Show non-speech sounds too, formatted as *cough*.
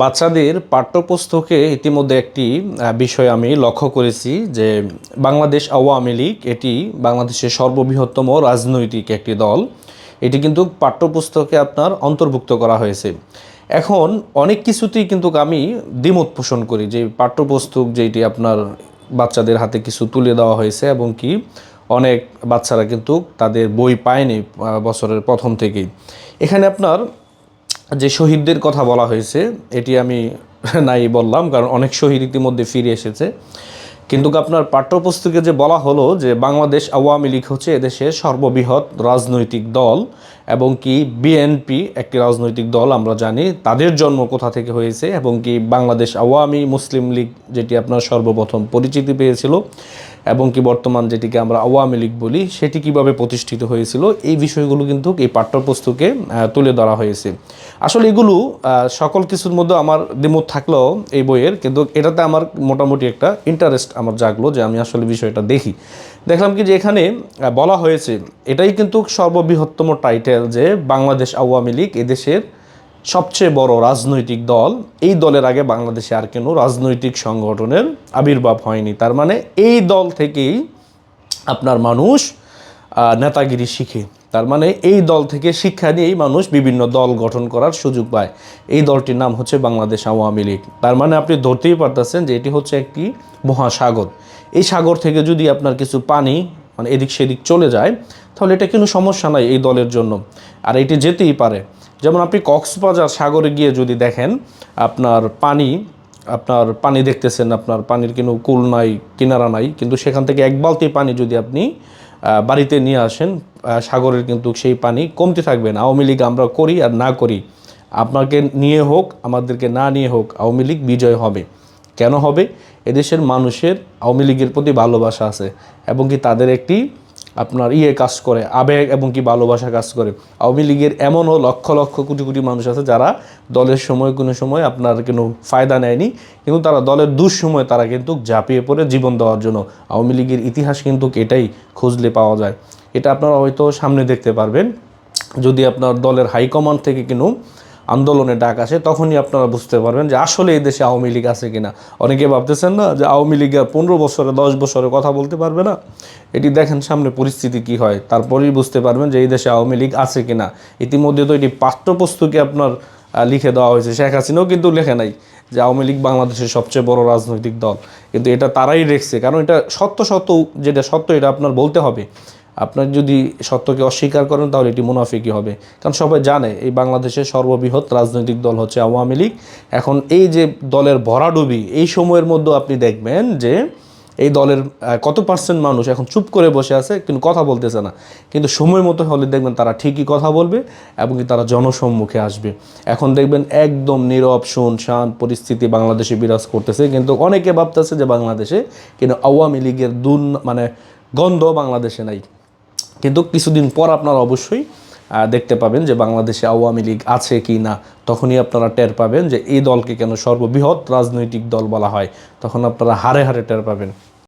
বাচ্চাদের পাঠ্যপুস্তকে ইতিমধ্যে একটি বিষয় আমি লক্ষ্য করেছি যে বাংলাদেশ আওয়ামী লীগ, এটি বাংলাদেশের সর্ববৃহত্তম রাজনৈতিক একটি দল। এটি কিন্তু পাঠ্যপুস্তকে আপনার অন্তর্ভুক্ত করা হয়েছে। এখন অনেক কিছুতেই কিন্তু আমি দ্বিমত পোষণ করি যে পাঠ্যপুস্তক যেটি আপনার বাচ্চাদের হাতে কিছু তুলে দেওয়া হয়েছে এবং কি অনেক বাচ্চারা কিন্তু তাদের বই পায়নি বছরের প্রথম থেকেই। এখানে আপনার যে শহীদদের কথা বলা হয়েছে, এটি আমি *laughs* নাই বললাম, কারণ অনেক শহীদ ইতিমধ্যে ফিরে এসেছে। কিন্তু আপনার পাঠ্যপুস্তকে যে বলা হলো যে বাংলাদেশ আওয়ামী লীগ হচ্ছে এদেশের সর্ববৃহৎ রাজনৈতিক দল এবং কি বিএনপি একটি রাজনৈতিক দল, আমরা জানি, তাদের জন্ম কোথা থেকে হয়েছে এবং কি বাংলাদেশ আওয়ামী মুসলিম লীগ, যেটি আপনার সর্বপ্রথম পরিচিতি পেয়েছিল এবং কি বর্তমান যেটিকে আমরা আওয়ামী লীগ বলি, সেটি কীভাবে প্রতিষ্ঠিত হয়েছিল, এই বিষয়গুলো কিন্তু এই পাঠ্যপুস্তকে তুলে ধরা হয়েছে। আসলে এগুলো সকল কিছুর মধ্যে আমার দ্বিমত থাকলেও এই বইয়ের, কিন্তু এটাতে আমার মোটামুটি একটা ইন্টারেস্ট আমার জাগলো যে আমি আসলে বিষয়টা দেখি। দেখলাম কি যে এখানে বলা হয়েছে, এটাই কিন্তু সর্ববৃহত্তম টাইটেল যে বাংলাদেশ আওয়ামী লীগ এদেশের সবচেয়ে বড় রাজনৈতিক দল, এই দলের আগে বাংলাদেশে আর কোনো রাজনৈতিক সংগঠনের আবির্ভাব হয়নি। তার মানে এই দল থেকেই আপনার মানুষ নেতাগিরি শিখে। তার মানে এই দল থেকে শিক্ষা নিয়েই মানুষ বিভিন্ন দল গঠন করার সুযোগ পায়। এই দলটির নাম হচ্ছে বাংলাদেশ আওয়ামী লীগ। তার মানে আপনি ধরতেই পারতেছেন যে এটি হচ্ছে একটি মহাসাগর। এই সাগর থেকে যদি আপনার কিছু পানি মানে এদিক সেদিক চলে যায়, তাহলে এটা কোনো সমস্যা নাই এই দলের জন্য। আর এটি যেতেই পারে। যেমন আপনি কক্সবাজার সাগরে গিয়ে যদি দেখেন, আপনার পানি আপনার পানি দেখতেছেন, আপনার পানির কোনো কুল নাই, কিনারা নাই, কিন্তু সেখান থেকে এক বালতি পানি যদি আপনি বাড়িতে নিয়ে আসেন সাগরের কিন্তু সেই পানি কমতে থাকবে না। আওয়ামী লীগ আমরা করি আর না করি। আপনাকে নিয়ে হোক, আমাদেরকে না নিয়ে হোক, আওয়ামী লীগ বিজয় হবে। কেন হবে? এদেশের মানুষের আওয়ামী লীগের প্রতি ভালোবাসা আছে এবং কি তাদের একটি আপনার ইয়ে কাজ করে, আবেগ এবং কি ভালোবাসা কাজ করে। আওয়ামী লীগের এমনও লক্ষ লক্ষ কোটি কোটি মানুষ আছে যারা দলের সময়, কোনো সময় আপনার কোনো ফায়দা নেয়নি, কিন্তু তারা দলের দুঃসময় তারা কিন্তু ঝাঁপিয়ে পড়ে জীবন দেওয়ার জন্য। আওয়ামী লীগের ইতিহাস কিন্তু এটাই খুঁজলে পাওয়া যায়। এটা আপনারা হয়তো সামনে দেখতে পারবেন। যদি আপনার দলের হাইকমান্ড থেকে কিন্তু আন্দোলনে ডাক আসে, তখনই আপনারা বুঝতে পারবেন যে আসলে এই দেশে আওয়ামী লীগ আছে কিনা। অনেকে ভাবতেছেন না যে আওয়ামী লীগ পনেরো বছরে, দশ বছরে কথা বলতে পারবে না। এটি দেখেন সামনে পরিস্থিতি কি হয়, তারপরেই বুঝতে পারবেন যে এই দেশে আওয়ামী লীগ আছে কিনা। ইতিমধ্যে তো এটি পাঠ্যপুস্তকে আপনার লিখে দেওয়া হয়েছে। শেখ হাসিনাও কিন্তু লেখে নাই যে আওয়ামী লীগ বাংলাদেশের সবচেয়ে বড় রাজনৈতিক দল। কিন্তু এটা তারাই রেখছে। কারণ এটা সত্য সত্য, যেটা সত্য, এটা আপনার বলতে হবে। আপনার যদি সত্যকে অস্বীকার করেন, তাহলে এটি মুনাফিকই হবে। কারণ সবাই জানে, এই বাংলাদেশের সর্ববৃহৎ রাজনৈতিক দল হচ্ছে আওয়ামী লীগ। এখন এই যে দলের ভরাডুবি, এই সময়ের মধ্যে আপনি দেখবেন যে এই দলের কত পার্সেন্ট মানুষ এখন চুপ করে বসে আছে, কিন্তু কথা বলতেছে না। কিন্তু সময় মতো হলে দেখবেন তারা ঠিকই কথা বলবে এবং কি তারা জনসম্মুখে আসবে। এখন দেখবেন একদম নীরব, শুন শান পরিস্থিতি বাংলাদেশে বিরাজ করতেছে। কিন্তু অনেকে ভাবতেছে যে বাংলাদেশে কিন্তু আওয়ামী লীগের দুন মানে গন্ধ বাংলাদেশে নাই। কিন্তু কিছুদিন পর আপনারা অবশ্যই দেখতে পাবেন যে বাংলাদেশে আওয়ামী লীগ আছে কি না। তখনই আপনারা টের পাবেন যে এই দলকে কেন সর্ববৃহৎ রাজনৈতিক দল বলা হয়। তখন আপনারা হারে হারে টের পাবেন।